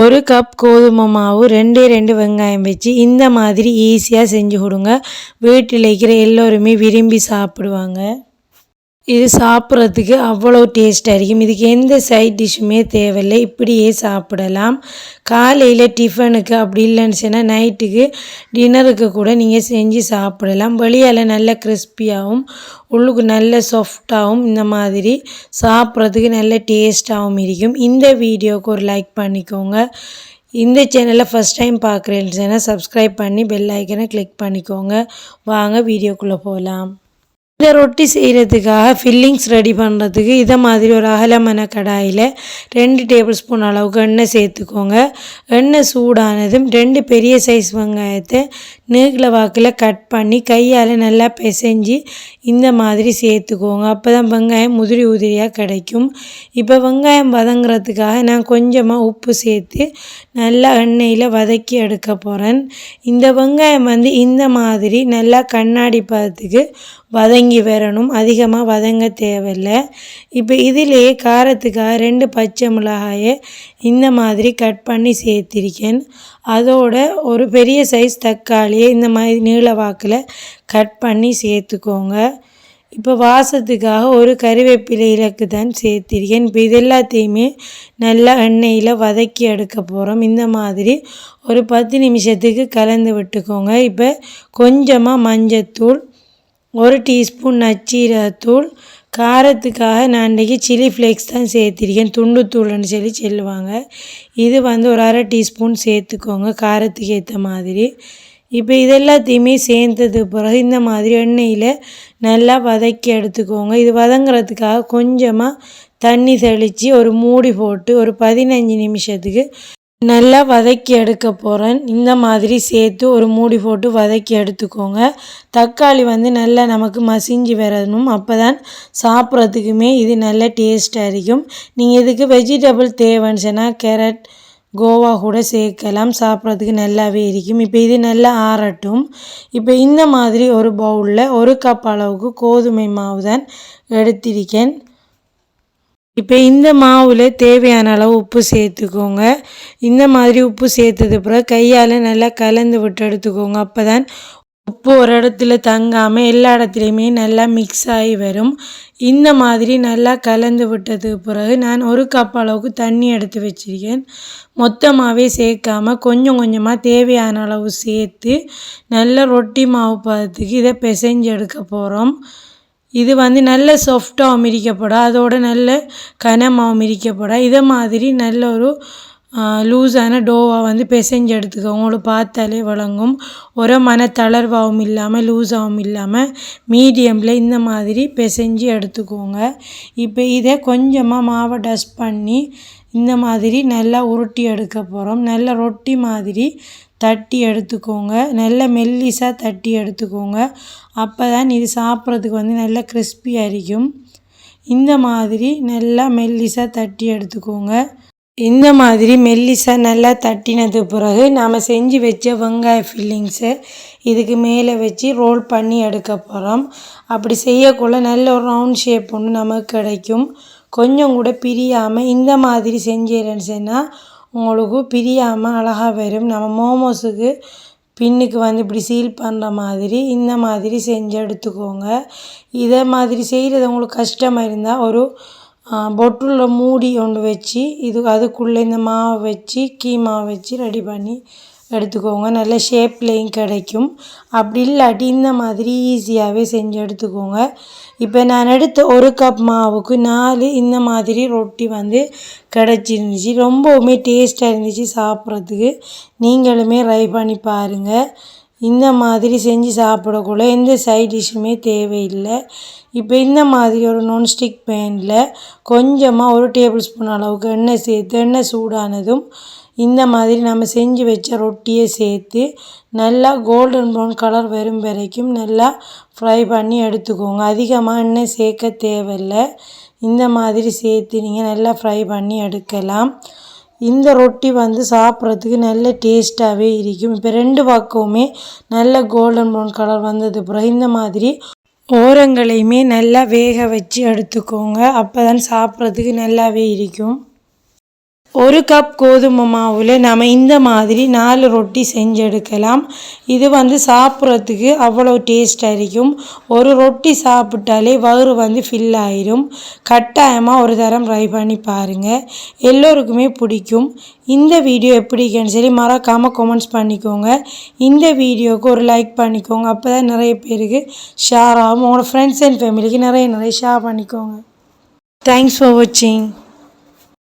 ஒரு கப் கோதுமை மாவு ரெண்டே ரெண்டு வெங்காயம் வச்சு இந்த மாதிரி ஈஸியாக செஞ்சு கொடுங்க. வீட்டில் இருக்கிற எல்லோருமே விரும்பி சாப்பிடுவாங்க. இது சாப்பிட்றதுக்கு அவ்வளோ டேஸ்ட்டாக இருக்கும். இதுக்கு எந்த சைட் டிஷ்ஷுமே தேவையில்லை. இப்படியே சாப்பிடலாம். காலையில் டிஃபனுக்கு அப்படி இல்லைன்னு சொன்னால் நைட்டுக்கு டின்னருக்கு கூட நீங்கள் செஞ்சு சாப்பிடலாம். வெளியால் நல்ல கிறிஸ்பியாகவும் உள்ளுக்கு நல்ல சாஃப்டாகவும் இந்த மாதிரி சாப்பிட்றதுக்கு நல்ல டேஸ்ட்டாகவும் இருக்கும். இந்த வீடியோவுக்கு ஒரு லைக் பண்ணிக்கோங்க. இந்த சேனலை ஃபஸ்ட் டைம் பார்க்குறேன்னு சொன்னால் சப்ஸ்கிரைப் பண்ணி பெல் ஐக்கனை கிளிக் பண்ணிக்கோங்க. வாங்க வீடியோக்குள்ளே போகலாம் இந்த ரொட்டி செய்கிறதுக்காக ஃபில்லிங்ஸ் ரெடி பண்ணுறதுக்கு இதை மாதிரி ஒரு அகலமான கடாயில் ரெண்டு டேபிள் ஸ்பூன் அளவுக்கு எண்ணெய் சேர்த்துக்கோங்க. எண்ணெய் சூடானதும் ரெண்டு பெரிய சைஸ் வெங்காயத்தை நீக்கில் வாக்கில் கட் பண்ணி கையால் நல்லா பிசைஞ்சு இந்த மாதிரி சேர்த்துக்கோங்க. அப்போ தான் வெங்காயம் உதிரி உதிரியாக கிடைக்கும். இப்போ வெங்காயம் வதங்குறதுக்காக நான் கொஞ்சமாக உப்பு சேர்த்து நல்லா எண்ணெயில் வதக்கி எடுக்க போகிறேன் இந்த வெங்காயம் வந்து இந்த மாதிரி நல்லா கண்ணாடி பதத்துக்கு வதங்கி வரணும். அதிகமாக வதங்க தேவையில்லை. இப்போ இதிலேயே காரத்துக்காக ரெண்டு பச்சை மிளகாயை இந்த மாதிரி கட் பண்ணி சேர்த்திருக்கேன். அதோட ஒரு பெரிய சைஸ் தக்காளியை இந்த மாதிரி நீள வாக்கில் கட் பண்ணி சேர்த்துக்கோங்க. இப்போ வாசத்துக்காக ஒரு கறிவேப்பிலை இலக்கு தான் சேர்த்திருக்கேன். இப்போ இது எல்லாத்தையுமே நல்லா எண்ணெயில் வதக்கி எடுக்க போகிறோம் இந்த மாதிரி ஒரு பத்து நிமிஷத்துக்கு கலந்து விட்டுக்கோங்க. இப்போ கொஞ்சமாக மஞ்சத்தூள் ஒரு டீஸ்பூன் நச்சீரகத்தூள் காரத்துக்காக நான் இன்றைக்கி சில்லி ஃப்ளேக்ஸ் தான் சேர்த்திருக்கேன். துண்டுத்தூள்னு சொல்லி சொல்லுவாங்க. இது வந்து ஒரு அரை டீஸ்பூன் சேர்த்துக்கோங்க காரத்துக்கு ஏற்ற மாதிரி. இப்போ இதெல்லாத்தையுமே சேர்ந்தது பிறகு இந்த மாதிரி எண்ணெயில் நல்லா வதக்கி எடுத்துக்கோங்க. இது வதங்குறதுக்காக கொஞ்சமாக தண்ணி தெளித்து ஒரு மூடி போட்டு ஒரு பதினஞ்சு நிமிஷத்துக்கு நல்லா வதக்கி எடுக்க போகிறேன் இந்த மாதிரி சேர்த்து ஒரு மூடி போட்டு வதக்கி எடுத்துக்கோங்க. தக்காளி வந்து நல்லா நமக்கு மசிஞ்சு வரணும். அப்போ தான் சாப்பிட்றதுக்குமே இது நல்ல டேஸ்ட்டாக இருக்கும். நீங்கள் இதுக்கு வெஜிடபிள் தேவைன்னு சொன்னால் கேரட் கோவா கூட சேர்க்கலாம். சாப்பிட்றதுக்கு நல்லாவே இருக்கும். இப்போ இது நல்லா ஆறட்டும். இப்போ இந்த மாதிரி ஒரு பவுலில் ஒரு கப் அளவுக்கு கோதுமை மாவு தான் எடுத்திருக்கேன். இப்போ இந்த மாவில் தேவையான அளவு உப்பு சேர்த்துக்கோங்க. இந்த மாதிரி உப்பு சேர்த்தது பிறகு கையால் நல்லா கலந்து விட்டு எடுத்துக்கோங்க. அப்போ தான் உப்பு ஒரு இடத்துல தங்காமல் எல்லா இடத்துலையுமே நல்லா மிக்ஸ் ஆகி வரும். இந்த மாதிரி நல்லா கலந்து விட்டதுக்கு பிறகு நான் ஒரு கப் அளவுக்கு தண்ணி எடுத்து வச்சுருக்கேன். மொத்தமாகவே சேர்க்காமல் கொஞ்சம் கொஞ்சமாக தேவையான அளவு சேர்த்து நல்லா ரொட்டி மாவு பதத்துக்கு இதை பிசைஞ்சு எடுக்க போகிறோம் இது வந்து நல்ல சாஃப்டாகவும் மிரிக்கப்படும் அதோட நல்ல கனமாகவும் மிரிக்கப்படும் இதை மாதிரி நல்ல ஒரு லூஸான டோவாக வந்து பிசைஞ்சு எடுத்துக்கோங்க உங்களுக்கு பார்த்தாலே வழங்கும். ஒரு மன தளர்வாகவும் இல்லாமல் லூஸாகவும் இல்லாமல் மீடியமில் இந்த மாதிரி பிசைஞ்சு எடுத்துக்கோங்க. இப்போ இதை கொஞ்சமாக மாவை டஸ்ட் பண்ணி இந்த மாதிரி நல்லா உருட்டி எடுக்க போகிறோம் நல்ல ரொட்டி மாதிரி தட்டி எடுத்துக்கோங்க. நல்ல மெல்லிசாக தட்டி எடுத்துக்கோங்க. அப்போ தான் இது சாப்பிட்றதுக்கு வந்து நல்லா கிறிஸ்பியாக இருக்கும் இந்த மாதிரி நல்லா மெல்லிசாக தட்டி எடுத்துக்கோங்க. இந்த மாதிரி மெல்லிசாக நல்லா தட்டினது பிறகு நாம் செஞ்சு வச்ச வெங்காய ஃபில்லிங்ஸை இதுக்கு மேலே வச்சு ரோல் பண்ணி எடுக்க போகிறோம் அப்படி செய்யக்குள்ள நல்ல ஒரு ரவுண்ட் ஷேப் ஒன்று நமக்கு கிடைக்கும். கொஞ்சம் கூட பிரியாமல் இந்த மாதிரி செஞ்சேன்னு சொன்னால் உங்களுக்கு பிரியாமல் அழகாக வரும். நம்ம மோமோஸுக்கு பின்னுக்கு வந்து இப்படி சீல் பண்ணுற மாதிரி இந்த மாதிரி செஞ்சு எடுத்துக்கோங்க. இதே மாதிரி செய்கிறது உங்களுக்கு கஷ்டமாக இருந்தால் ஒரு பொட்டுள்ள மூடி ஒன்று வச்சு இது அதுக்குள்ளே இந்த மாவை வச்சு கீமாவை வச்சு ரெடி பண்ணி எடுத்துக்கோங்க. நல்ல ஷேப்லேயும் கிடைக்கும். அப்படி இல்லாட்டி இந்த மாதிரி ஈஸியாகவே செஞ்சு எடுத்துக்கோங்க. இப்போ நான் எடுத்த ஒரு கப் மாவுக்கு நாலு இந்த மாதிரி ரொட்டி வந்து கிடச்சிருந்துச்சி. ரொம்பவுமே டேஸ்ட்டாக இருந்துச்சு சாப்பிட்றதுக்கு. நீங்களுமே ட்ரை பண்ணி பாருங்கள் இந்த மாதிரி செஞ்சு சாப்பிடக்குள்ள எந்த சைட் டிஷ்ஷுமே தேவையில்லை. இப்போ இந்த மாதிரி ஒரு நான்ஸ்டிக் பேனில் கொஞ்சமாக ஒரு டேபிள் ஸ்பூன் அளவுக்கு எண்ணெய் சேர்த்து எண்ணெய் சூடானதும் இந்த மாதிரி நம்ம செஞ்சு வச்ச ரொட்டியை சேர்த்து நல்லா கோல்டன் ப்ரௌன் கலர் வரும் வரைக்கும் நல்லா ஃப்ரை பண்ணி எடுத்துக்கோங்க. அதிகமாக எண்ணெய் சேர்க்க தேவையில்லை. இந்த மாதிரி சேர்த்து நீங்கள் நல்லா ஃப்ரை பண்ணி எடுக்கலாம். இந்த ரொட்டி வந்து சாப்பிட்றதுக்கு நல்ல டேஸ்ட்டாகவே இருக்கும். இப்போ ரெண்டு பக்கமுமே நல்ல கோல்டன் ப்ரௌன் கலர் வந்தது பிறகு இந்த மாதிரி ஓரங்களையுமே நல்லா வேக வச்சு எடுத்துக்கோங்க. அப்போ தான் சாப்பிட்றதுக்கு நல்லாவே இருக்கும். ஒரு கப் கோதுமை மாவில் நம்ம இந்த மாதிரி நாலு ரொட்டி செஞ்செடுக்கலாம். இது வந்து சாப்பிட்றதுக்கு அவ்வளோ டேஸ்ட்டாக இருக்கும். ஒரு ரொட்டி சாப்பிட்டாலே வயிறு வந்து ஃபில் ஆயிரும். கட்டாயமாக ஒரு தரம் ட்ரை பண்ணி பாருங்கள் எல்லோருக்குமே பிடிக்கும். இந்த வீடியோ எப்படின்னு சரி மறக்காமல் கமெண்ட்ஸ் பண்ணிக்கோங்க. இந்த வீடியோவுக்கு ஒரு லைக் பண்ணிக்கோங்க. அப்போ தான் நிறைய பேருக்கு ஷேர் ஆகும். உங்களோட ஃப்ரெண்ட்ஸ் அண்ட் ஃபேமிலிக்கு நிறைய நிறைய ஷேர் பண்ணிக்கோங்க. தேங்க்ஸ் ஃபார் வாட்சிங்